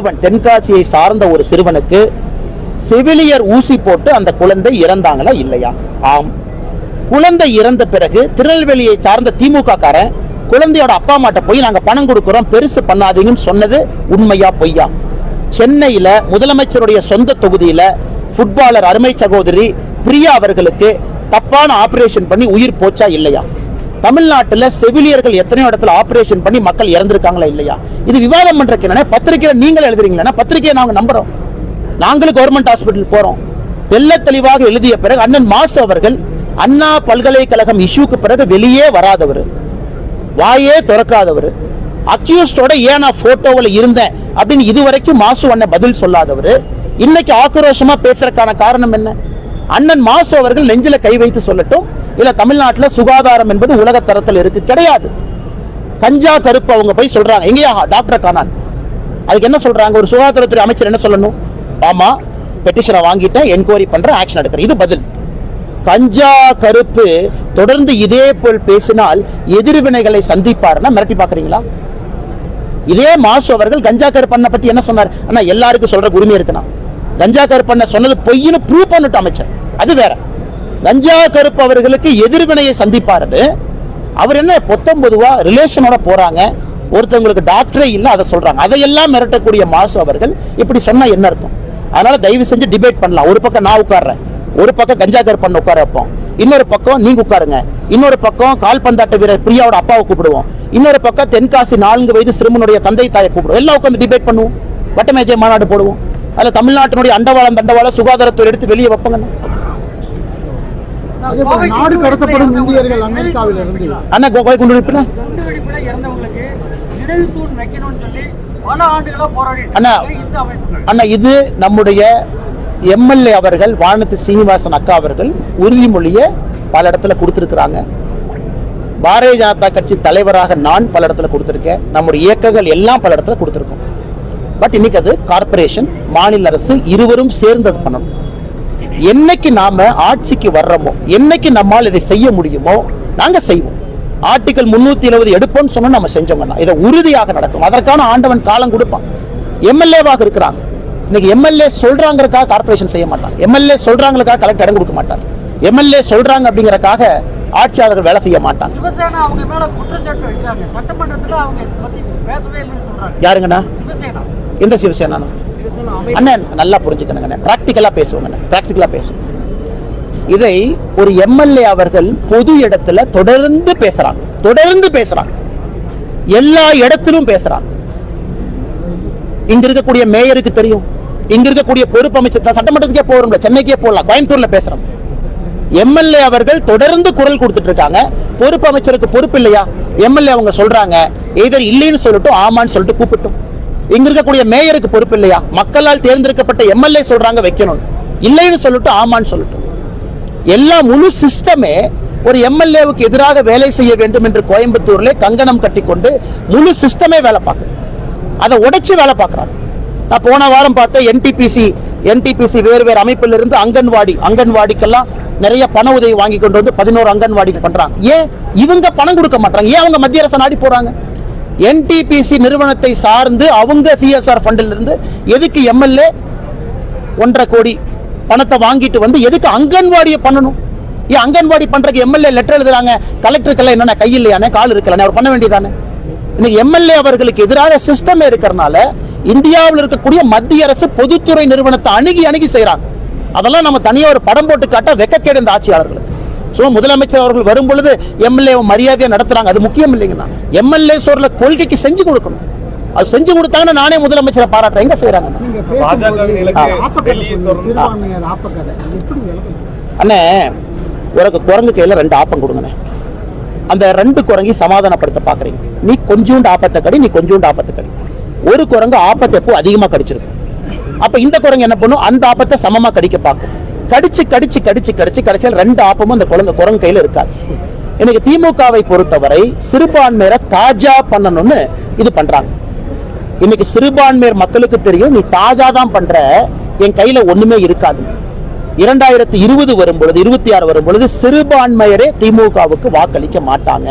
சிறுவன் தென்காசியை சார்ந்த ஒரு சிறுவனுக்கு செவிலியர் ஊசி போட்டு அந்த குழந்தை இறந்தாங்களா இல்லையா? ஆம். குழந்தை இறந்த பிறகு திருநெல்வேலியை சார்ந்த திமுக காரன் குழந்தையோட அப்பா அம்மாட்ட போய் நாங்க பணம் கொடுக்குறோம் பெருசு பண்ணாதீங்கன்னு சொன்னது உண்மையா பொய்யா? சென்னையில முதலமைச்சருடைய சொந்த தொகுதியில ஃபுட்பாலர் அருமை சகோதரி பிரியா அவர்களுக்கு தப்பான ஆபரேஷன் பண்ணி உயிர் போச்சா இல்லையா? தமிழ்நாட்டில் செவிலியர்கள் எத்தனையோ இடத்துல ஆபரேஷன் பண்ணி மக்கள் இறந்துருக்காங்களா இல்லையா? இது விவாதம் பண்றதுக்கு என்னன்னா பத்திரிகையில நீங்கள் எழுதுறீங்களா பத்திரிகையை நாங்கள் நம்புறோம். நாங்களும் கவர்மெண்ட் ஹாஸ்பிட்டல் போறோம். தெல்ல தெளிவாக எழுதிய பிறகு அண்ணன் மாசு அவர்கள் அண்ணா பல்கலைக்கழகம் இஷ்யூக்கு பிறகு வெளியே வராதவர். வாயே திறக்காதவர். அக்யூஸ்டோட ஏன் நான் போட்டோவில் இருந்தேன் அப்படின்னு இதுவரைக்கும் மாசு அண்ணன் பதில் சொல்லாதவர். இன்னைக்கு ஆக்ரோஷமா பேசுறதுக்கான காரணம் என்ன? அண்ணன் மாசு அவர்கள் நெஞ்சில கை வைத்து சொல்லட்டும். இல்லை தமிழ்நாட்டில் சுகாதாரம் என்பது உலக தரத்தில் இருக்கு கிடையாது. கஞ்சா கருப்பு அவங்க போய் சொல்றாங்க. எங்கேயா? டாக்டர் காணான். அதுக்கு என்ன சொல்றாங்க? ஒரு சுகாதாரத்துறை அமைச்சர் என்ன சொல்லணும்? ஆமா பெட்டிஷனை வாங்கிட்டேன் என்கொயரி பண்ற ஆக்ஷன் எடுக்கிறேன். இது பதில். கஞ்சா கருப்பு தொடர்ந்து இதே போல் பேசினால் எதிர்வினைகளை சந்திப்பாருன்னா மிரட்டி பாக்குறீங்களா இதே மாசு அவர்கள் கஞ்சா கருப்பண்ணை பத்தி என்ன சொன்னார்? ஆனா எல்லாருக்கும் சொல்ற உரிமை இருக்குண்ணா. கஞ்சா கருப்பண்ணை சொன்னது பொய்னு ப்ரூவ் பண்ணிட்டு அமைச்சர். அது வேற. கஞ்சா கருப்பு அவர்களுக்கு எதிர்வினையை சந்திப்பாருன்னு அவர் என்ன பொத்தம்பொதுவா ரிலேஷனோட போறாங்க. ஒருத்தவங்களுக்கு டாக்டரே இல்லை அதை சொல்றாங்க. அதையெல்லாம் மிரட்டக்கூடிய மாசு அவர்கள் இப்படி சொன்னா என்ன அர்த்தம்? அதனால தயவு செஞ்சு டிபேட் பண்ணலாம். ஒரு பக்கம் நான் உட்காடுறேன் ஒரு பக்கம் கஞ்சா கருப்பண்ண உட்கார வைப்போம். இன்னொரு பக்கம் நீங்க உட்காருங்க. இன்னொரு பக்கம் கால்பந்தாட்ட வீரர் பிரியாவோட அப்பாவை கூப்பிடுவோம். இன்னொரு பக்கம் தென்காசி நான்கு வயது சிறுமனுடைய தந்தை தாயை கூப்பிடுவோம். எல்லாம் உட்காந்து டிபேட் பண்ணுவோம். வட்டமேஜை மாநாடு போடுவோம். அதில் தமிழ்நாட்டினுடைய அண்டவாளம் தண்டவாளம் சுகாதாரத்துறை எடுத்து வெளியே வைப்பாங்க நாடு கடத்தப்படும் இந்தியர்கள் அமெரிக்காவில் இருந்து அண்ணா கோவை கொண்டு வைப்பினா குண்டு வெடிப்புல இறந்தவங்களுக்கு நினைவு தூண் வைக்கணும்னு சொல்லி பல ஆண்டுகளா போராடிட்டு அண்ணா. அண்ணா இது நம்முடைய எம்எல்ஏ அவர்கள் வானதி சீனிவாசன் அக்கா அவர்கள் உறுதிமொழியை பல இடத்துல கொடுத்துருக்குறாங்க. பாரதிய ஜனதா கட்சி தலைவராக நான் பல இடத்துல கொடுத்துருக்கேன். நம்முடைய இயக்கங்கள் எல்லாம் பல இடத்துல கொடுத்துருக்கோம். பட் இன்னைக்கு அது கார்ப்பரேஷன் மாநில அரசு இருவரும் சேர்ந்து அது பண்ணணும். என்னைக்கு நாம ஆட்சிக்கு வர்றோமோ என்னைக்கு நம்மால் இதை செய்ய முடியுமோ நாங்க செய்வோம். ஆர்டிகல் முன்னூத்தி எழுபது எடுப்போம்னு சொன்னா நம்ம செஞ்சோம்னா இதை உறுதியாக நடக்கும். அதற்கான ஆண்டவன் காலம் கொடுப்பான். எம்எல்ஏவாக இருக்கிறாங்க இன்னைக்கு எம்எல்ஏ சொல்றாங்கிறதுக்காக கார்ப்பரேஷன் செய்ய மாட்டாங்க எம்எல்ஏ சொல்றாங்களுக்காக கலெக்டர் இடம் கொடுக்க மாட்டாங்க எம்எல்ஏ சொல்றாங்க அப்படிங்கறக்காக ஆட்சியாளர்கள் வேலை செய்ய மாட்டாங்க. யாருங்கண்ணா? எந்த சிவசேனா அண்ணன் நல்லா புரிஞ்சுக்கணுங்க ப்ராக்டிக்கலாக பேசுவோங்க ப்ராக்டிக்கலாக பேசுவோம் இதை ஒரு எம்எல்ஏ அவர்கள் பொது இடத்துல தொடர்ந்து பேசுறாங்க. தொடர்ந்து பேசுறாங்க. எல்லா இடத்திலும் பேசுறாங்க. இங்க இருக்கக்கூடிய மேயருக்கு தெரியும். இங்க இருக்கக்கூடிய பொறுப்பு அமைச்சர் தான் சட்டமன்றத்துக்கே போறோம்ல சென்னைக்கே போகலாம் கோயம்புத்தூர்ல பேசுறோம். எம்எல்ஏ அவர்கள் தொடர்ந்து குரல் கொடுத்துட்டு இருக்காங்க. பொறுப்பு அமைச்சருக்கு பொறுப்பு இல்லையா? எம்எல்ஏ அவங்க சொல்றாங்க. எதர் இல்லைன்னு சொல்லட்டும் ஆமான்னு சொல்லிட்டு கூப்பிட்டோம். இங்க இருக்கக்கூடிய மேயருக்கு பொறுப்பு இல்லையா? மக்களால் தேர்ந்தெடுக்கப்பட்ட எம்எல்ஏ சொல்றாங்க வைக்கணும். இல்லைன்னு சொல்லட்டும் ஆமான்னு சொல்லட்டும். எல்லா முழு சிஸ்டமே ஒரு எம்எல்ஏவுக்கு எதிராக வேலை செய்ய வேண்டும் என்று கோயம்புத்தூர்ல கங்கணம் கட்டிக்கொண்டு முழு சிஸ்டமே வேலை பார்க்குது. அதை உடைச்சு வேலை பார்க்குறாங்க. நான் போன வாரம் பார்த்தேன் என்டிபிசி என்டிபிசி வேறு வேறு அமைப்பில் இருந்து அங்கன்வாடி அங்கன்வாடிக்கெல்லாம் நிறைய பண உதவி வாங்கி கொண்டு வந்து பதினோரு அங்கன்வாடிக்கு பண்றாங்க. ஏன்? இவங்க பணம் கொடுக்க மாட்டாங்க ஏன் அவங்க மத்திய அரசு நாடி போறாங்க? என்டிபிசி நிறுவனத்தை சார்ந்து அவங்க சிஎஸ்ஆர் ஃபண்டிலிருந்து எதுக்கு எம்எல்ஏ ஒன்றரை கோடி பணத்தை வாங்கிட்டு வந்து எதுக்கு அங்கன்வாடியை பண்ணணும்? ஏன் அங்கன்வாடி பண்ணுறதுக்கு எம்எல்ஏ லெட்டர் எழுதுறாங்க? கலெக்டருக்கெல்லாம் என்னென்ன கை இல்லையானே கால் இருக்கலானே அவர் பண்ண வேண்டியதானே இன்னைக்கு எம்எல்ஏ அவர்களுக்கு எதிராக சிஸ்டமே இருக்கிறனால இந்தியாவில் இருக்கக்கூடிய மத்திய அரசு பொதுத்துறை நிறுவனத்தை அணுகி அணுகி செய்கிறாங்க அதெல்லாம் நம்ம தனியாக ஒரு படம் போட்டு காட்ட வெக்கக்கேடு இந்த ஆட்சியாளர்களுக்கு. ஸோ முதலமைச்சர் அவர்கள் வரும் பொழுது எம்எல்ஏ மரியாதையை நடத்துறாங்க. அது முக்கியம் இல்லைங்கண்ணா எம்எல்ஏ சொல்ற கொள்கைக்கு செஞ்சு கொடுக்கணும். அது செஞ்சு கொடுத்தாங்கன்னா நானே முதலமைச்சரை பாராட்டுறேன். எங்க விளக்கம் அண்ணே உனக்கு குரங்கு கையில ரெண்டு ஆப்பம் கொடுங்கண்ணே. அந்த ரெண்டு குரங்கி சமாதானப்படுத்த பாக்குறீங்க. நீ கொஞ்சோண்டு ஆப்பத்தை கடி நீ கொஞ்சோண்டு ஆப்பத்தை கடி. ஒரு குரங்கு ஆப்பத்தை எப்போ அதிகமா கடிச்சிருக்கும்? அப்ப இந்த குரங்கு என்ன பண்ணும்? அந்த ஆப்பத்தை சமமா கடிக்க பார்க்கும். கடிச்சு கடிச்சு கடிச்சு கடிச்சு கடைசியில் ரெண்டு ஆப்பமும் அந்த குழந்தை குரங்கு கையில் இருக்காது இன்னைக்கு திமுகவை பொறுத்தவரை சிறுபான்மையரை தாஜா பண்ணணும்னு இது பண்றாங்க. இன்னைக்கு சிறுபான்மையர் மக்களுக்கு தெரியும் நீ தாஜா தான் பண்ற என் கையில ஒண்ணுமே இருக்காது. இரண்டாயிரத்தி இருபது வரும் பொழுது இருபத்தி ஆறு வரும் பொழுது சிறுபான்மையரே திமுகவுக்கு வாக்களிக்க மாட்டாங்க.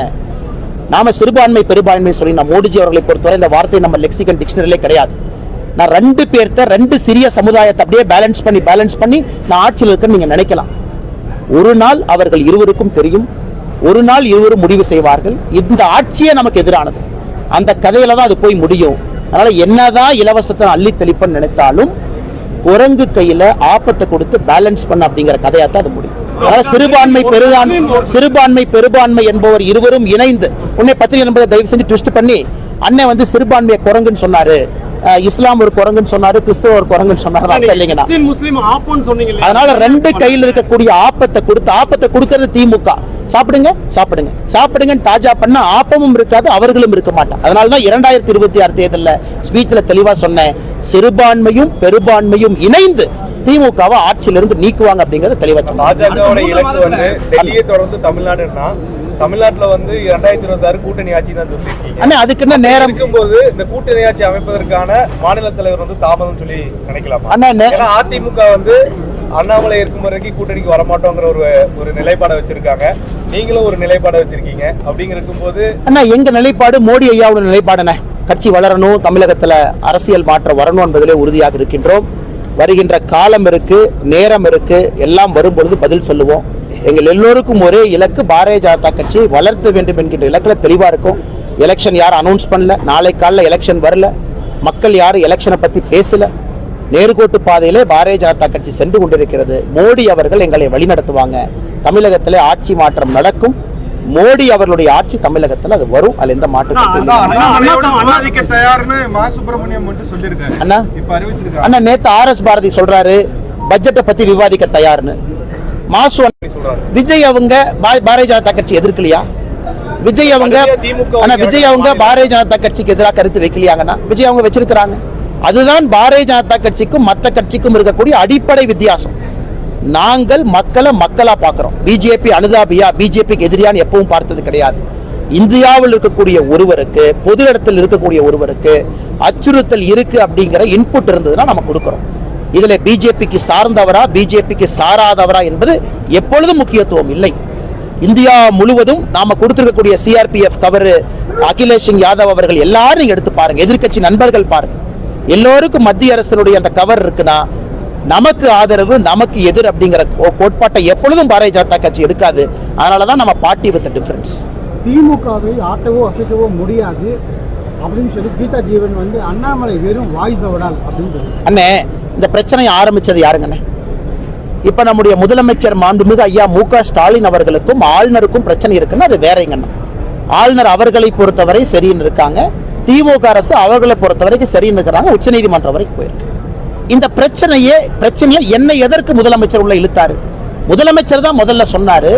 நாம சிறுபான்மை பெரும்பான்மை சொல்லி நம்ம மோடிஜி அவர்களை பொறுத்தவரை இந்த வார்த்தை நம்ம லெக்சிகன் டிக்ஷனரிலே கிடையாது. நான் ரெண்டு பேர்த்த ரெண்டு சிறிய சமுதாயத்தை அப்படியே பேலன்ஸ் பண்ணி பேலன்ஸ் பண்ணி நான் ஆட்சியில் இருக்கேன்னு நீங்க நினைக்கலாம். ஒரு நாள் அவர்கள் இருவருக்கும் தெரியும். ஒரு நாள் இருவரும் முடிவு செய்வார்கள். இந்த ஆட்சியே நமக்கு எதிரானது. அந்த கதையில தான் அது போய் முடியும். அதனால என்னதான் இலவசத்தை அள்ளி தெளிப்பன்னு நினைத்தாலும் குரங்கு கையில ஆபத்தை கொடுத்து பேலன்ஸ் பண்ண அப்படிங்கிற கதையாத்தான் அது முடியும். அதனால சிறுபான்மை பெருதான் சிறுபான்மை பெருபான்மை என்பவர் இருவரும் இணைந்து உன்னை பத்திரிகை என்பதை தயவு செஞ்சு ட்விஸ்ட் பண்ணி அண்ணன் வந்து சிறுபான்மையை குரங்குன்னு சொன்னாரு. இஸ்லாம் ஒரு குரங்குன்னு சொன்னாரு கிறிஸ்தவ ஒரு குரங்குன்னு சொன்னாரு. இல்லைங்கண்ணா. கிறிஸ்டின் முஸ்லீம் ஆப்போன்னு சொன்னீங்க இல்லையா? அதனால ரெண்டு கையில் இருக்கக்கூடிய ஆப்பத்தை கொடுத்து ஆப்பத்தை கொடுக்கறது திமுக. சாப்பிடுங்க சாப்பிடுங்க. சாப்பிடுங்கன்னு தாஜா பண்ண ஆப்பமும் இருக்காது அவர்களும் இருக்க மாட்டாங்க. அதனால தான் இரண்டாயிரத்தி இருபத்தி ஆறு தேர்தலில் ஸ்பீச்ல தெளிவா சொன்னேன். சிறுபான்மையும் பெரும்பான்மையும் இணைந்து திமுகவை ஆட்சியிலிருந்து நீக்குவாங்க அப்படிங்கறத தெளிவா சொன்னாங்க தமிழ்நாட்டுல வந்து இரண்டாயிரத்தி இருபத்தி ஆறு கூட்டணி ஆட்சி தான் சொல்லியிருக்கீங்க. அண்ணா அதுக்கு என்ன நேரம்? இருக்கும்போது இந்த கூட்டணி ஆட்சி அமைப்பதற்கான மாநில தலைவர் வந்து தாமதம் சொல்லி நினைக்கலாமா? அண்ணா அதிமுக வந்து அண்ணாமலை இருக்கும் வரைக்கும் கூட்டணிக்கு வரமாட்டோங்கிற ஒரு ஒரு நிலைப்பாடை வச்சிருக்காங்க. நீங்களும் ஒரு நிலைப்பாடை வச்சிருக்கீங்க. அப்படிங்கிற இருக்கும்போது அண்ணா எங்க நிலைப்பாடு மோடி ஐயாவோட நிலைப்பாடுண்ணே கட்சி வளரணும் தமிழகத்துல அரசியல் மாற்றம் வரணும் என்பதிலே உறுதியாக இருக்கின்றோம். வருகின்ற காலம் இருக்கு நேரம் இருக்கு எல்லாம் வரும்பொழுது பதில் சொல்லுவோம். எங்கள் எல்லோருக்கும் ஒரே இலக்கு பாரதிய ஜனதா கட்சியை வளர்த்த வேண்டும் என்கின்ற இலக்கில் தெளிவா இருக்கும். எலெக்ஷன் யாரும் அனௌன்ஸ் பண்ணல. நாளை காலைல எலெக்ஷன் வரல. மக்கள் யாரும் எலெக்ஷனை பத்தி பேசல. நேர்கோட்டு பாதையிலே பாரதிய ஜனதா கட்சி சென்று கொண்டிருக்கிறது. மோடி அவர்கள் எங்களை வழிநடத்துவாங்க. தமிழகத்திலே ஆட்சி மாற்றம் நடக்கும். மோடி அவர்களுடைய ஆட்சி தமிழகத்தில் அது வரும். அதுல எந்த மாற்றத்துக்கும் இல்லை. அண்ணாமலையோட விவாதிக்க தயார்னு மா சுப்பிரமணியம் மட்டும் சொல்லியிருக்காரு. அண்ணா? அண்ணா நேத்து ஆர் எஸ் பாரதி சொல்றாரு பட்ஜெட்டை பத்தி விவாதிக்க தயார்னு. மாசு விஜய் அவங்க பாரதிய ஜனதா கட்சி எதிர்க்கலையா? விஜய் அவங்க அண்ணா விஜய் அவங்க பாரதிய ஜனதா கட்சிக்கு எதிராக கருத்து வைக்கலையாங்கண்ணா? விஜய் அவங்க வச்சிருக்கிறாங்க. அதுதான் பாரதிய ஜனதா கட்சிக்கும் மற்ற கட்சிக்கும் இருக்கக்கூடிய அடிப்படை வித்தியாசம். நாங்கள் மக்களை மக்களா பார்க்கிறோம். பிஜேபி அனுதாபியா பிஜேபிக்கு எதிரியான்னு எப்பவும் பார்த்தது கிடையாது. இந்தியாவில் இருக்கக்கூடிய ஒருவருக்கு பொது இடத்தில் இருக்கக்கூடிய ஒருவருக்கு அச்சுறுத்தல் இருக்கு அப்படிங்கிற இன்புட் இருந்ததுன்னா நம்ம கொடுக்கிறோம். இதுல பிஜேபிக்கு சார்ந்தவரா பிஜேபிக்கு சாராதவரா என்பது எப்பொழுதும் முக்கியத்துவம் இல்லை. இந்தியா முழுவதும் நாம கொடுத்திருக்கக்கூடிய சிஆர்பிஎஃப் கவர் அகிலேஷ் சிங் யாதவ் அவர்கள் எல்லாரும் எடுத்து பாருங்க. எதிர்க்கட்சி நண்பர்கள் பாருங்க. எல்லோருக்கும் மத்திய அரசினுடைய அந்த கவர் இருக்குன்னா நமக்கு ஆதரவு நமக்கு எதிர் அப்படிங்கிற கோட்பாட்டை எப்பொழுதும் பாரதிய ஜனதா கட்சி எடுக்காது. அதனாலதான் நம்ம பார்ட்டி வித் டிஃபரன்ஸ் திமுகவை ஆட்டவோ அசைக்கவோ முடியாது அப்படின்னு சொல்லி கீதா ஜீவன் வந்து அண்ணாமலை வெறும் வாய்ஸ் அவடால் அப்படின்னு அண்ணே இந்த பிரச்சனையை ஆரம்பிச்சது யாருங்கண்ணே? இப்போ நம்முடைய முதலமைச்சர் மாண்புமிகு ஐயா மு க ஸ்டாலின் அவர்களுக்கும் ஆளுநருக்கும் பிரச்சனை இருக்குன்னா அது வேறங்கண்ணா. ஆளுநர் அவர்களை பொறுத்தவரை சரின்னு இருக்காங்க. திமுக அரசு அவர்களை பொறுத்த வரைக்கும் சரின்னு இருக்கிறாங்க. உச்சநீதிமன்றம் வரைக்கும் போயிருக்கு. இந்த பிரச்சனையே பிரச்சனையை என்னை எதற்கு முதலமைச்சர் உள்ள இழுத்தாரு? முதலமைச்சர் தான் முதல்ல சொன்னாரு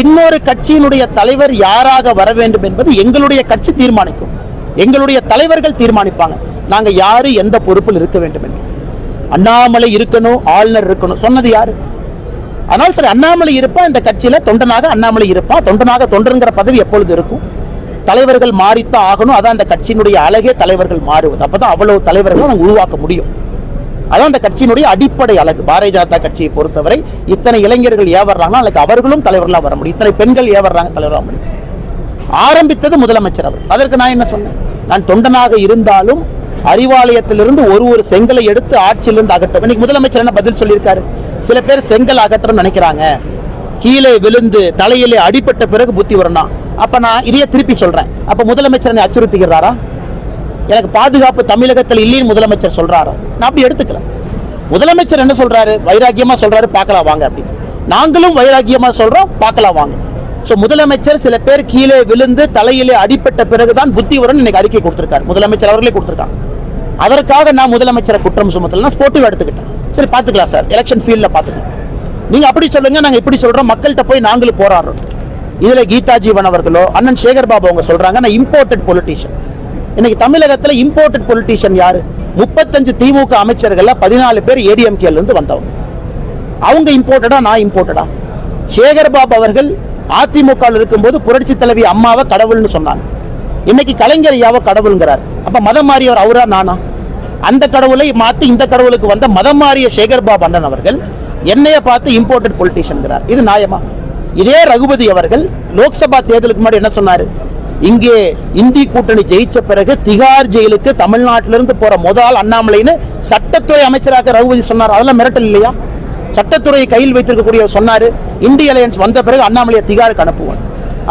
இன்னொரு கட்சியினுடைய தலைவர் யாராக வர வேண்டும் என்பது எங்களுடைய கட்சி தீர்மானிக்கும். எங்களுடைய தலைவர்கள் தீர்மானிப்பாங்க. நாங்கள் யாரு எந்த பொறுப்பில் இருக்க வேண்டும் என்று. அண்ணாமலை இருக்கணும் ஆளுநர் இருக்கணும். சொன்னது யாரு? அதனால் சரி அண்ணாமலை இருப்பா இந்த கட்சியில தொண்டனாக அண்ணாமலை இருப்பா தொண்டனாக தொண்டருங்கிற பதவி எப்பொழுது இருக்கும்? தலைவர்கள் மாறித்தான் ஆகணும் அதான் அந்த கட்சியினுடைய அழகே தலைவர்கள் மாறுவது. அப்பதான் அவ்வளவு தலைவர்களை நாங்கள் உருவாக்க முடியும். அதான் அந்த கட்சியினுடைய அடிப்படை அழகு. பாரதிய ஜனதா கட்சியை பொறுத்தவரை இத்தனை இளைஞர்கள் ஏவர்றாங்கன்னா அதுக்கு அவர்களும் தலைவர்களா வர முடியும்? இத்தனை பெண்கள் ஏவர்றாங்க தலைவராக முடியும்? ஆரம்பித்தது முதலமைச்சர் அவர். அதற்கு நான் என்ன சொன்னேன்? நான் தொண்டனாக இருந்தாலும் அறிவாலயத்திலிருந்து ஒரு ஒரு செங்கலை எடுத்து ஆட்சியிலிருந்து அகற்றும் இன்னைக்கு முதலமைச்சர் என்ன பதில் சொல்லியிருக்காரு? சில பேர் செங்கல் அகற்றணும்னு நினைக்கிறாங்க. கீழே விழுந்து தலையிலே அடிபட்ட பிறகு புத்தி வரணும் அப்ப நான் இதையே திருப்பி சொல்றேன். அப்ப முதலமைச்சர் என்னை அச்சுறுத்துகிறாரா? எனக்கு பாதுகாப்பு தமிழகத்தில் இல்லைன்னு முதலமைச்சர் சொல்றாரு? நான் அப்படி எடுத்துக்கல. முதலமைச்சர் என்ன சொல்றாரு? வைராக்கியமா சொல்றாரு பார்க்கலாம் வாங்க அப்படின்னு. நாங்களும் வைராக்கியமா சொல்றோம் பார்க்கலாம் வாங்க. ஸோ முதலமைச்சர் சில பேர் கீழே விழுந்து தலையிலே அடிபட்ட பிறகுதான் புத்தி வரும்னு இன்னைக்கு அறிக்கை கொடுத்திருக்காரு. முதலமைச்சர் அவர்களே கொடுத்துருக்காங்க. அதற்காக நான் முதலமைச்சரை குற்றம் சுமத்தலாம் ஸ்போர்ட்டிவ் எடுத்துக்கிட்டேன். சரி பார்த்துக்கலாம் சார். எலெக்ஷன் ஃபீல்டில் பார்த்துக்கலாம். நீங்கள் அப்படி சொல்லுங்க நாங்கள் இப்படி சொல்கிறோம் மக்கள்கிட்ட போய் நாங்களும் போராடுறோம். இதில் கீதா ஜீவன் அவர்களோ அண்ணன் சேகர் பாபு அவங்க சொல்கிறாங்க நான் இம்போர்ட்டட் பொலிட்டீஷியன் இன்னைக்கு தமிழகத்தில் இம்போர்ட்டட் பொலிட்டீஷியன் யார்? முப்பத்தஞ்சு திமுக அமைச்சர்களில் பதினாலு பேர் ஏடிஎம்கேலேருந்து வந்தவங்க. அவங்க இம்போர்ட்டடா நான் இம்போர்ட்டடா சேகர் பாபு அவர்கள் அதிமுகவில் இருக்கும்போது புரட்சி தலைவி அம்மாவை கடவுள்னு சொன்னாங்க. இன்னைக்கு கலைஞர் யாவ கடவுள்ங்கிறார். அப்ப மதம் மாறியவர் அவரா நானா? அந்த கடவுளை மாத்தி இந்த கடவுளுக்கு வந்த மதம் மாறிய சேகர் பாபு அண்ணன் அவர்கள் என்னைய பார்த்து இம்போர்ட்டட் பொலிட்டீஷியன்கிறார் இது நியாயமா? இதே ரகுபதி அவர்கள் லோக்சபா தேர்தலுக்கு முன்னாடி என்ன சொன்னாரு? இங்கே இந்தி கூட்டணி ஜெயிச்ச பிறகு திகார் ஜெயிலுக்கு தமிழ்நாட்டிலிருந்து போற முதல் அண்ணாமலைன்னு சட்டத்துறை அமைச்சராக ரகுபதி சொன்னார். அதெல்லாம் மிரட்டல் இல்லையா? சட்டத்துறையை கையில் வைத்திருக்கக்கூடிய சொன்னாரு. இந்திய அலையன்ஸ் வந்த பிறகு அண்ணாமலையை திகாருக்கு அனுப்புவான்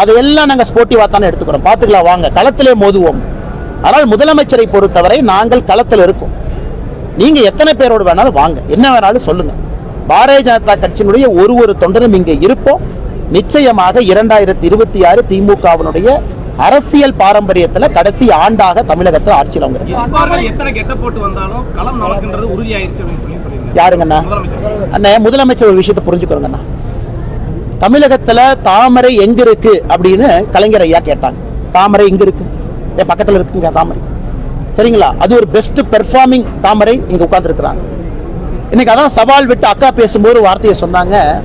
அதையெல்லாம் நாங்கள் ஸ்போர்ட்டிவா தானே எடுத்துக்கிறோம். பார்த்துக்கலாம் வாங்க. களத்திலே மோதுவோம். ஆனால் முதலமைச்சரை பொறுத்தவரை நாங்கள் களத்தில் இருக்கோம். நீங்க எத்தனை பேரோடு வேணாலும் வாங்க. என்ன வேணாலும் சொல்லுங்க. பாரதிய ஜனதா கட்சியினுடைய ஒரு ஒரு தொண்டரும் இங்கே இருப்போம். நிச்சயமாக இரண்டாயிரத்தி இருபத்தி ஆறு திமுகவினுடைய அரசியல் பாரம்பரியத்துல கடைசி ஆண்டாக தமிழகத்தில் ஆட்சியில் அவங்க யாருங்கண்ணா? அண்ணே முதலமைச்சர் ஒரு விஷயத்தை புரிஞ்சுக்கிறோங்கண்ணா தமிழகத்துல தாமரை எங்க இருக்கு அப்படின்னு கலைஞர் ஐயா கேட்டாங்க. தாமரை எங்க இருக்கு? என் பக்கத்துல இருக்குங்க தாமரை. சரிங்களா? அது ஒரு பெஸ்ட் பெர்ஃபார்மிங் தாமரை இங்க உட்கார்ந்துருக்கிறாங்க. இன்னைக்கு அதான் சவால் விட்டு அக்கா பேசும்போது ஒரு வார்த்தையை சொன்னாங்க.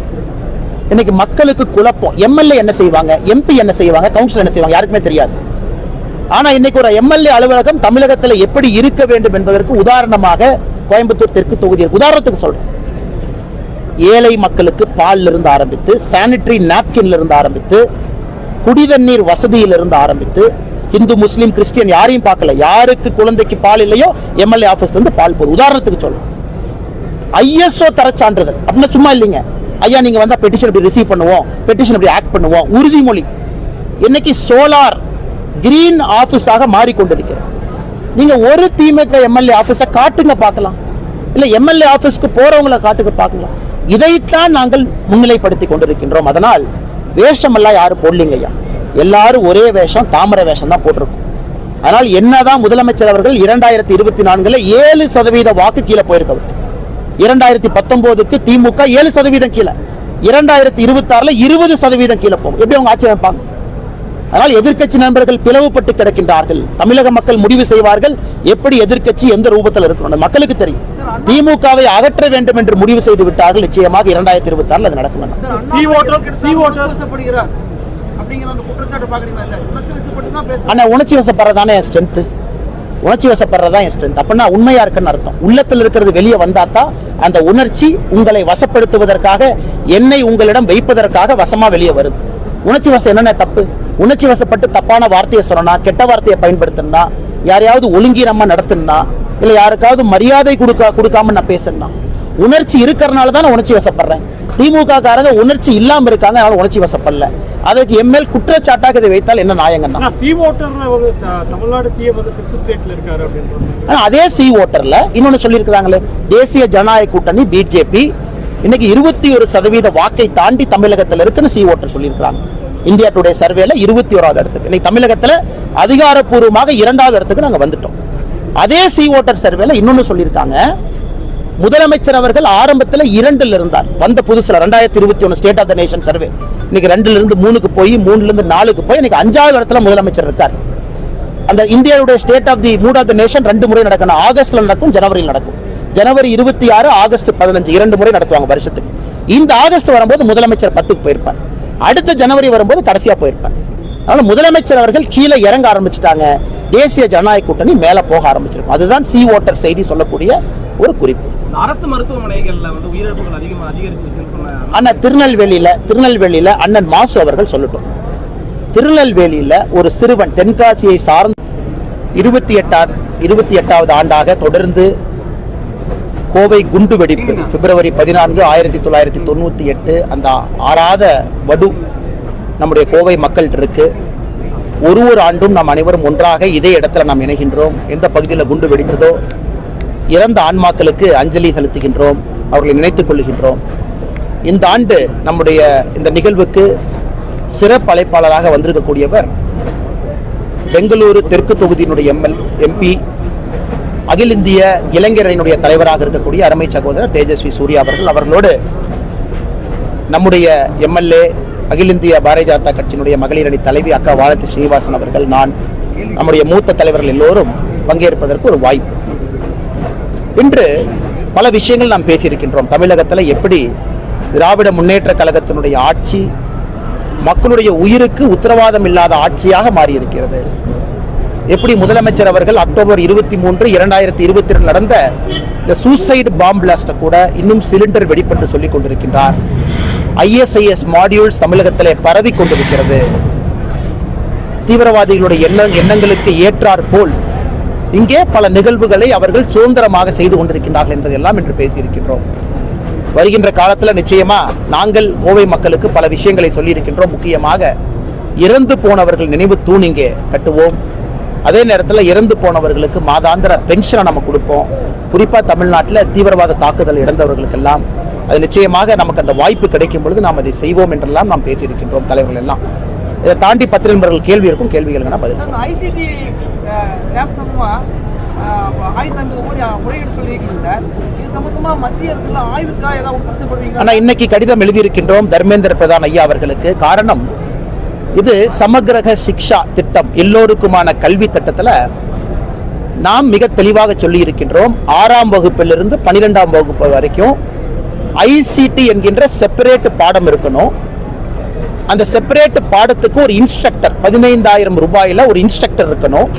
இன்னைக்கு மக்களுக்கு குழப்பம். எம்எல்ஏ என்ன செய்வாங்க? எம்பி என்ன செய்வாங்க? கவுன்சிலர் என்ன செய்வாங்க? யாருக்குமே தெரியாது. ஆனா இன்னைக்கு ஒரு எம்எல்ஏ அலுவலகம் தமிழகத்தில் எப்படி இருக்க வேண்டும் என்பதற்கு உதாரணமாக கோயம்புத்தூர் தெற்கு தொகுதி உதாரணத்துக்கு சொல்றேன். ஏழை மக்களுக்கு பால்ல இருந்து ஆரம்பித்து சானிட்டரி நாப்கின்ல இருந்து ஆரம்பித்து குடிதண்ணீர் வசதியில் இருந்து ஆரம்பித்து இந்து முஸ்லீம் கிறிஸ்டியன் யாரையும் பார்க்கல. யாருக்கு குழந்தைக்கு பால் இல்லையோ எம்எல்ஏ ஆஃபீஸ் இருந்து பால் போகுது உதாரணத்துக்கு சொல்லு ஐஎஸ்ஓ தர சான்றிதழ் அப்படின்னா சும்மா இல்லைங்க. ஐயா நீங்க வந்தா பெட்டிஷன் அப்படி ரிசீவ் பண்ணுவோம். பெட்டிஷன் அப்படி ஆக்ட் பண்ணுவோம். உறுதிமொழி. இன்னைக்கு சோலார் கிரீன் ஆஃபீஸாக மாறிக்கொண்டிருக்கிறது. நீங்க ஒரு திமுக எம்எல்ஏ ஆஃபீஸை காட்டுங்க பார்க்கலாம். இல்ல எம்எல்ஏ ஆஃபீஸ்க்கு போறவங்களை காட்டுங்க பார்க்கலாம். இதைத்தான் நாங்கள் முன்னிலைப்படுத்தி கொண்டிருக்கின்றோம். அதனால் வேஷமெல்லாம் யாரும் போடலீங்க ஐயா? எல்லாரும் ஒரே வேஷம் தாமரை வேஷம் தான் போட்டிருக்கோம். அதனால் என்னதான் முதலமைச்சர் அவர்கள் இரண்டாயிரத்தி இருபத்தி நான்குல ஏழு சதவீத வாக்கு கீழே போயிருக்கவர் இரண்டாயிரத்தி பத்தொன்பதுக்கு திமுக ஏழு சதவீதம் கீழே. இரண்டாயிரத்தி இருபத்தி ஆறுல இருபது சதவீதம் கீழே போகும். எப்படி அவங்க ஆட்சி அமைப்பாங்க? அதனால் எதிர்க்கட்சி நண்பர்கள் பிளவுபட்டு கிடக்கின்றார்கள். தமிழக மக்கள் முடிவு செய்வார்கள். எப்படி எதிர்க்கட்சி எந்த ரூபத்தில் இருக்கணும் மக்களுக்கு தெரியும். திமுகவை அகற்ற வேண்டும் என்று முடிவு செய்து விட்டார்கள். நிச்சயமாக இரண்டாயிரத்தி இருபத்தி ஆறுல அது நடக்கும் உணர்ச்சி ஆனா வசப்படுறதானே என் ஸ்ட்ரென்த் உணர்ச்சி வசப்படுறதா என் ஸ்ட்ரென்த் அப்படின்னா உண்மையா இருக்குன்னு அர்த்தம். உள்ளத்தில் இருக்கிறது வெளியே வந்தாதான் அந்த உணர்ச்சி உங்களை வசப்படுத்துவதற்காக என்னை உங்களிடம் வைப்பதற்காக வசமா வெளியே வருது. உணர்ச்சி வசம் என்னென்ன தப்பு? உணர்ச்சி வசப்பட்டு தப்பான வார்த்தையை சொல்லனா கெட்ட வார்த்தையை பயன்படுத்தினா யாரையாவது ஒழுங்கீனமா நடத்தினா இல்ல யாருக்காவது மரியாதை கொடுக்க கொடுக்காம நான் பேசுனா உணர்ச்சி இருக்கிறனால தான் நான் உணர்ச்சி வசப்படுறேன். திமுக காரங்க உணர்ச்சி இல்லாம இருக்காங்க அதனால உணர்ச்சி வசப்படல. அதற்கு எம்எல் குற்றச்சாட்டாக இதை வைத்தால் என்ன நியாயங்கண்ணா சி ஓட்டர் அதே சி ஓட்டர்ல இன்னொன்னு சொல்லியிருக்கிறாங்களே தேசிய ஜனநாயக கூட்டணி பிஜேபி இன்னைக்கு இருபத்தி ஒரு சதவீத வாக்கை தாண்டி தமிழகத்துல இருக்குன்னு சி ஓட்டர் சொல்லியிருக்கிறாங்க. இந்தியா டுடே சர்வேல இருபத்தி ஓராவது இடத்துக்கு. இன்னைக்கு தமிழகத்துல அதிகாரப்பூர்வமாக இரண்டாவது இடத்துக்கு நாங்க வந்துட்டோம். அதே சி ஓட்டர் சர்வேல இன்னொன்னு சொல்லியிருக்காங்க. முதலமைச்சர் அவர்கள் ஆரம்பத்தில் இரண்டில் இருந்தார். வந்த புதுசில் ரெண்டாயிரத்தி இருபத்தி ஒன்று state of the nation survey இன்னைக்கு ரெண்டுல இருந்து மூணுக்கு போய் மூணுல இருந்து நாலுக்கு போய் இன்னைக்கு அஞ்சாவது இடத்துல முதலமைச்சர் இருக்கார். அந்த இந்தியாவுடைய state of the mood of the nation ரெண்டு முறை நடக்கணும். ஆகஸ்ட்ல நடக்கும் ஜனவரியில் நடக்கும். ஜனவரி இருபத்தி ஆறு ஆகஸ்ட் பதினஞ்சு இரண்டு முறை நடத்துவாங்க வருஷத்துக்கு. இந்த ஆகஸ்ட் வரும்போது முதலமைச்சர் பத்துக்கு போயிருப்பார். அடுத்த ஜனவரி வரும்போது கடைசியாக போயிருப்பார். அதனால முதலமைச்சர் அவர்கள் கீழே இறங்க ஆரம்பிச்சிட்டாங்க. தேசிய ஜனநாயக கூட்டணி மேல போக ஆரம்பிச்சிருக்கும். அதுதான் சி ஓட்டர் செய்தி சொல்லக்கூடிய ஒரு குறிப்பு. அரசு மருத்துவமனைகள்ல வந்து உயிரிழப்புகள் அதிகமா அதிகரிச்சுன்னு சொன்ன அண்ணன் திருநெல்வேலியில திருநெல்வேலியில அண்ணன் மாசு அவர்கள் சொல்லட்டும். திருநெல்வேலியில ஒரு சிறுவன் தென்காசியை சார்ந்த இருபத்தி எட்டாம் இருபத்தி எட்டாவது ஆண்டாக தொடர்ந்து கோவை குண்டு வெடிப்பு. பிப்ரவரி பதினான்கு ஆயிரத்தி தொள்ளாயிரத்தி தொண்ணூத்தி எட்டு அந்த ஆறாத வடு நம்முடைய கோவை மக்கள்கிட்ட இருக்கு. ஒரு ஒரு ஆண்டும் நாம் அனைவரும் ஒன்றாக இதே இடத்துல நாம் இணைகின்றோம். எந்த பகுதியில் குண்டு வெடித்ததோ இறந்த ஆன்மாக்களுக்கு அஞ்சலி செலுத்துகின்றோம். அவர்களை நினைத்துக் கொள்ளுகின்றோம். இந்த ஆண்டு நம்முடைய இந்த நிகழ்வுக்கு சிறப்பு அழைப்பாளராக வந்திருக்கக்கூடியவர் பெங்களூரு தெற்கு தொகுதியினுடைய எம்எல் எம்பி அகில இந்திய இளைஞரணியினுடைய தலைவராக இருக்கக்கூடிய அருமை சகோதரர் தேஜஸ்வி சூர்யா அவர்கள் அவர்களோடு நம்முடைய எம்எல்ஏ அகில இந்திய பாரதிய ஜனதா கட்சியினுடைய மகளிர் அணி தலைவி அக்கா வாழத்து ஸ்ரீனிவாசன் அவர்கள் நான் நம்முடைய மூத்த தலைவர்கள் எல்லோரும் பங்கேற்பதற்கு ஒரு வாய்ப்பு. இன்று பல விஷயங்கள் நாம் பேசியிருக்கின்றோம். தமிழகத்தில் எப்படி திராவிட முன்னேற்ற கழகத்தினுடைய ஆட்சி மக்களுடைய உயிருக்கு உத்தரவாதம் இல்லாத ஆட்சியாக மாறியிருக்கிறது. எப்படி முதலமைச்சர் அவர்கள் அக்டோபர் இருபத்தி மூன்று இரண்டாயிரத்தி இருபத்தி ரெண்டு நடந்த இந்த சூசைடு பாம்பிளாஸ்ட கூட இன்னும் சிலிண்டர் வெடிப்பென்று சொல்லிக் கொண்டிருக்கின்றார். ஐஎஸ்ஐஎஸ் மாடியூல்ஸ் தமிழகத்திலே பரவி கொண்டிருக்கிறது. தீவிரவாதிகளுடைய எண்ண எண்ணங்களுக்கு ஏற்றாற் போல் இங்கே பல நிகழ்வுகளை அவர்கள் சுதந்திரமாக செய்து கொண்டிருக்கின்றார்கள் என்பதெல்லாம் என்று பேசியிருக்கின்றோம். வருகின்ற காலத்துல நிச்சயமா நாங்கள் கோவை மக்களுக்கு பல விஷயங்களை சொல்லியிருக்கின்றோம். முக்கியமாக இறந்து போனவர்கள் நினைவு தூண் இங்கே கட்டுவோம். அதே நேரத்தில் இறந்து போனவர்களுக்கு மாதாந்திர பென்ஷனை நம்ம கொடுப்போம். குறிப்பாக தமிழ்நாட்டில் தீவிரவாத தாக்குதல் இழந்தவர்களுக்கெல்லாம் அது நிச்சயமாக நமக்கு அந்த வாய்ப்பு கிடைக்கும் பொழுது நாம் அதை செய்வோம் என்றெல்லாம் நாம் பேசியிருக்கின்றோம் தலைவர்கள் எல்லாம். இதை தாண்டி பத்திரிகை நண்பர்கள் கேள்வி இருக்கும் கேள்விகளுக்கு பதில் சொல்றேன். அந்த ஐசிடி ஆப் சம்பந்தமா ஆயிரத்தி ஐம்பது கோடி முறையீடு சொல்லியிருக்கீங்க சார். இது சம்பந்தமா மத்திய அரசுல ஆய்வுக்காக ஏதாவது உட்படுத்தப்படுவீங்க ஆனா இன்னைக்கு கடிதம் எழுதியிருக்கின்றோம் தர்மேந்திர பிரதான் ஐயா அவர்களுக்கு. காரணம் இது சமக்கிரக சிக்ஷா திட்டம். எல்லோருக்குமான கல்வி திட்டத்துல நாம் மிக தெளிவாக சொல்லி இருக்கின்றோம் ஆறாம் வகுப்பிலிருந்து பன்னிரெண்டாம் வகுப்பு வரைக்கும் ஐசிடி என்கின்ற செப்பரேட் பாடம் இருக்கணும். அந்த செப்பரேட் பாடத்துக்கு ஒரு இன்ஸ்ட்ரக்டர் பதினைந்தாயிரம் ரூபாயில் ஒரு இன்ஸ்ட்ரக்டர் இருக்கணும்.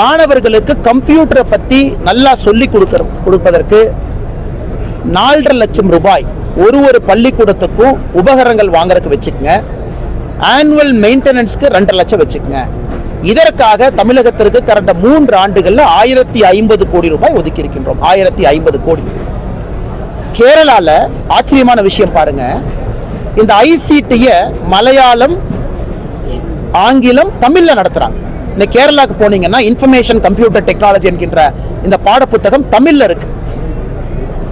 மாணவர்களுக்கு கம்ப்யூட்டரை பற்றி நல்லா சொல்லி கொடுக்க கொடுப்பதற்கு நாலரை லட்சம் ரூபாய் ஒரு ஒரு பள்ளிக்கூடத்துக்கும் உபகரணங்கள் வாங்குறதுக்கு வச்சுக்கோங்க. ஆனுவல் மெயின்டெனன்ஸ்க்கு ரெண்டரை லட்சம் வச்சுக்கோங்க. இதற்காக தமிழகத்திற்கு கடந்த மூன்று ஆண்டுகளில் ஆயிரத்தி ஐம்பது கோடி ரூபாய் ஒதுக்கி இருக்கின்றோம் ஆயிரத்தி ஐம்பது கோடி. கேரளாவில் ஆச்சரியமான விஷயம் பாருங்க. இந்த ஐசிடியை மலையாளம் ஆங்கிலம் தமிழில் நடத்துகிறாங்க இந்த கேரளாவுக்கு போனீங்கன்னா இன்ஃபர்மேஷன் கம்ப்யூட்டர் டெக்னாலஜி என்கின்ற இந்த பாடப்புத்தகம் தமிழில் இருக்கு.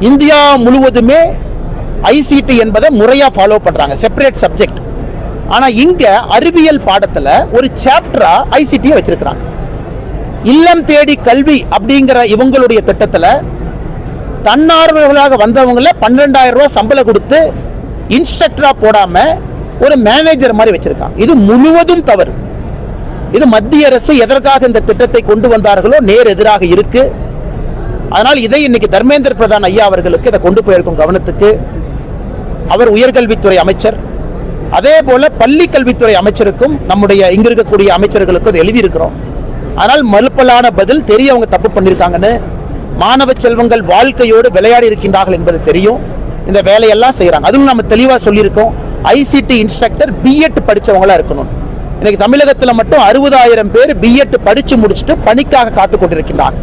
இந்தியா முழுவதுமே ஐசிடி என்பதை முறையாக ஃபாலோ பண்ணுறாங்க செப்பரேட் சப்ஜெக்ட் ஆனால் இங்கே அறிவியல் பாடத்தில் ஒரு சாப்டராக ஐசிடியை வச்சிருக்கிறாங்க. இல்லம் தேடி கல்வி அப்படிங்கிற இவங்களுடைய திட்டத்தில் தன்னார்வலர்களாக வந்தவங்கள பன்னிரெண்டாயிரம் ரூபா சம்பளம் கொடுத்து இன்ஸ்ட்ரக்டராக போடாமல் ஒரு மேனேஜர் மாதிரி வச்சிருக்காங்க. இது முழுவதும் தவறு. இது மத்திய அரசு எதற்காக இந்த திட்டத்தை கொண்டு வந்தார்களோ நேர் எதிராக இருக்கு. அதனால் இதை இன்னைக்கு தர்மேந்திர பிரதான் ஐயா அவர்களுக்கு இதை கொண்டு போயிருக்கும் கவனத்துக்கு. அவர் உயர்கல்வித்துறை அமைச்சர். அதே போல பள்ளி கல்வித்துறை அமைச்சருக்கும் நம்முடைய இங்க இருக்கக்கூடிய அமைச்சர்களுக்கும் எழுதியிருக்கிறோம். ஆனால் மறுப்பலான பதில் தெரிய அவங்க தப்பு பண்ணியிருக்காங்கன்னு மாணவ செல்வங்கள் வாழ்க்கையோடு விளையாடி இருக்கின்றார்கள் என்பது தெரியும். இந்த வேலையெல்லாம் செய்கிறாங்க அதுவும் நம்ம தெளிவாக சொல்லியிருக்கோம். ஐசிடி இன்ஸ்ட்ரக்டர் பிஎட் படித்தவங்களாக இருக்கணும். இன்னைக்கு தமிழகத்தில் மட்டும் அறுபதாயிரம் பேர் பிஎட் படித்து முடிச்சுட்டு பணிக்காக காத்து கொண்டிருக்கின்றார்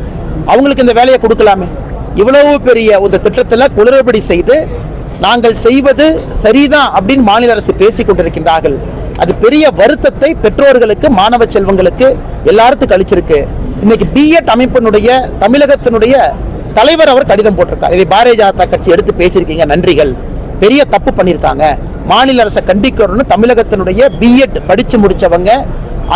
அவங்களுக்கு இந்த வேலையை கொடுக்கலாமே. இவ்வளவு பெரிய இந்த திட்டத்தில் குளறுபடி செய்து நாங்கள் செய்வது சரிதான் அப்படின்னு மாநில அரசு பேசிக் கொண்டிருக்கின்றார்கள். அது பெரிய வருத்தத்தை பெற்றோர்களுக்கு மாணவ செல்வங்களுக்கு எல்லாருக்கும் கழிச்சிருக்கு இன்னைக்கு பிஎட் அமைப்பினுடைய தமிழகத்தினுடைய தலைவர் அவர் கடிதம் போட்டிருக்கார். இதை பாரதிய ஜனதா கட்சி எடுத்து பேசியிருக்கீங்க. நன்றிகள். பெரிய தப்பு பண்ணியிருக்காங்க. மாநில அரசை கண்டிக்கணும்னு தமிழகத்தினுடைய பிஎட் படிச்சு முடிச்சவங்க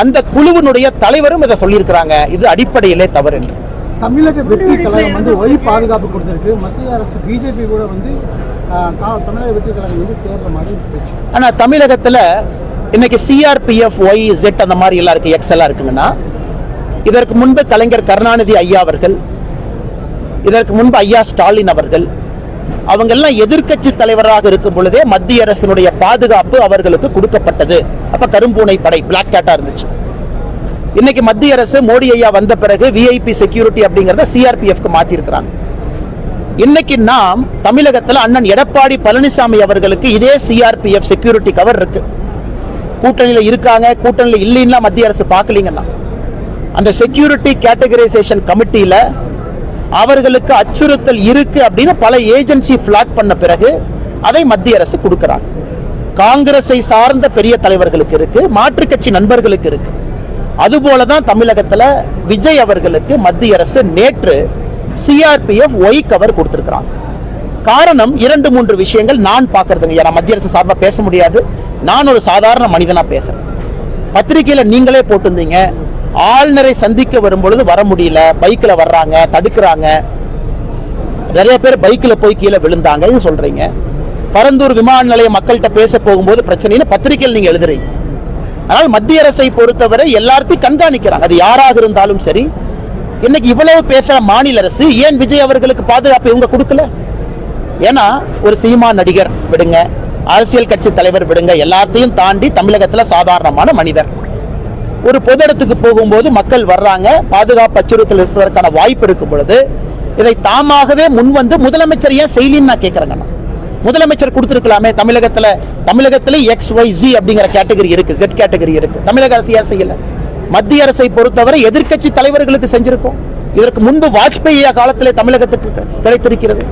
அந்த குழுவினுடைய தலைவரும் இதை சொல்லியிருக்கிறாங்க. இது அடிப்படையிலே தவறு என்று. தமிழக வெற்றி கழகம் வந்து ஒளி பாதுகாப்பு கொடுத்திருக்கு. மத்திய அரசு பிஜேபி கூட வந்து தமிழக வெற்றி கழகம் வந்து சேர்ற மாதிரி பேச்சு. ஆனா தமிழகத்துல இன்னைக்கு சிஆர்பிஎஃப் ஒய் ஜெட் அந்த மாதிரி எல்லாம் இருக்கு எக்ஸ் எல்லாம் இருக்குங்கன்னா இதற்கு முன்பு கலைஞர் கருணாநிதி ஐயா அவர்கள் இதற்கு முன்பு ஐயா ஸ்டாலின் அவர்கள் அவங்க எல்லாம் எதிர்க்கட்சி தலைவராக இருக்கும் பொழுதே மத்திய அரசினுடைய பாதுகாப்பு அவர்களுக்கு கொடுக்கப்பட்டது. அப்ப கரும்பூனை படை பிளாக் கேட்டா இருந்துச்சு. இன்னைக்கு மத்திய அரசு மோடி ஐயா வந்த பிறகு விஐபி செக்யூரிட்டி அப்படிங்கறத சிஆர்பிஎஃப்க்கு மாத்திருக்கிறாங்க. இன்னைக்கு நாம் தமிழகத்துல அண்ணன் எடப்பாடி பழனிசாமி அவர்களுக்கு இதே சிஆர்பிஎஃப் செக்யூரிட்டி கவர் இருக்கு. கூட்டணியில இருக்காங்க கூட்டணியில இல்லைன்னா மத்திய அரசு பார்க்கலீங்கன்னா. அந்த செக்யூரிட்டி கேட்டகரைசேஷன் கமிட்டியில் அவர்களுக்கு அச்சுறுத்தல் இருக்கு அப்படின்னு பல ஏஜென்சி பிளாக் பண்ண பிறகு அதை மத்திய அரசு கொடுக்கிறாங்க. காங்கிரஸை சார்ந்த பெரிய தலைவர்களுக்கு இருக்கு மாற்றுக் கட்சி நண்பர்களுக்கு இருக்கு. அதுபோல தான் தமிழகத்தில் விஜய் அவர்களுக்கு மத்திய அரசு நேற்று சிஆர்பிஎஃப் ஒய் கவர் கொடுத்துருக்கிறாங்க. காரணம் இரண்டு மூன்று விஷயங்கள் நான் பார்க்கறதுங்க. ஏன்னா மத்திய அரசு சார்பாக பேச முடியாது. நான் ஒரு சாதாரண மனிதனாக பேசுகிறேன் பத்திரிகையில் நீங்களே போட்டிருந்தீங்க. ஆளுநரை சந்திக்க வரும்பொழுது வர முடியல. பைக்கில் வர்றாங்க தடுக்கிறாங்க. நிறைய பேர் பைக்கில் போய் கீழே விழுந்தாங்கன்னு சொல்கிறீங்க பரந்தூர் விமான நிலைய மக்கள்கிட்ட பேச போகும்போது பிரச்சனைன்னு பத்திரிகையில் நீங்கள் எழுதுறீங்க. ஆனால் மத்திய அரசை பொறுத்தவரை எல்லாத்தையும் கண்காணிக்கிறாங்க. அது யாராக இருந்தாலும் சரி. இன்னைக்கு இவ்வளவு பேசுற மாநில அரசு ஏன் விஜய் அவர்களுக்கு பாதுகாப்பு இவங்க கொடுக்கல? ஏன்னா ஒரு சினிமா நடிகர் விடுங்க அரசியல் கட்சி தலைவர் விடுங்க எல்லாத்தையும் தாண்டி தமிழகத்தில் சாதாரணமான மனிதர். ஒரு பொது இடத்துக்கு போகும்போது மக்கள் வர்றாங்க பாதுகாப்பு அச்சுறுத்தல் இருப்பதற்கான வாய்ப்பு இருக்கும் பொழுது இதை தாமாகவே முன்வந்து முதலமைச்சர் ஏன் செய்யலின்னு நான் கேட்குறேங்க நான். முதலமைச்சர் கொடுத்துருக்கலாமே தமிழகத்தில் தமிழகத்தில் எக்ஸ் ஒய் ஜி அப்படிங்கிற கேட்டகரி இருக்குது ஜெட் கேட்டகரி இருக்குது தமிழக அரசு ஏன் செய்யலை? மத்திய அரசை பொறுத்தவரை எதிர்க்கட்சி தலைவர்களுக்கு செஞ்சிருக்கோம். இதற்கு முன்பு வாஜ்பேயி காலத்திலே தமிழகத்துக்கு கிடைத்திருக்கிறது.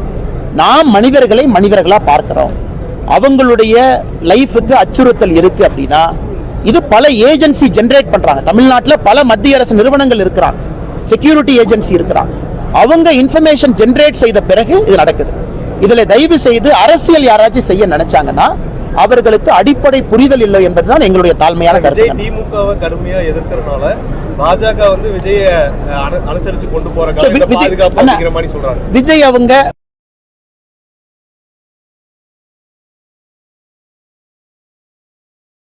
நாம் மனிதர்களை மனிதர்களாக பார்க்கிறோம். அவங்களுடைய லைஃபுக்கு அச்சுறுத்தல் இருக்குது அப்படின்னா இது பல ஏஜென்சி ஜெனரேட் பண்றாங்க. தமிழ்நாட்டுல பல மத்திய அரசு நிறுவனங்கள் இருக்கிறாங்க. செக்யூரிட்டி ஏஜென்சி இருக்கிறாங்க. அவங்க இன்ஃபர்மேஷன் ஜெனரேட் செய்த பிறகு இது நடக்குது. இதுல தயவு செய்து அரசியல் யாராச்சும் செய்ய நினைச்சாங்கன்னா அவர்களுக்கு அடிப்படை புரிதல் இல்லை என்பதுதான் எங்களுடைய தாழ்மையான கருத்து. திமுகவை கடுமையா எதிர்க்கறனால பாஜக வந்து விஜய அனுசரிச்சு கொண்டு போற விஜய் அவங்க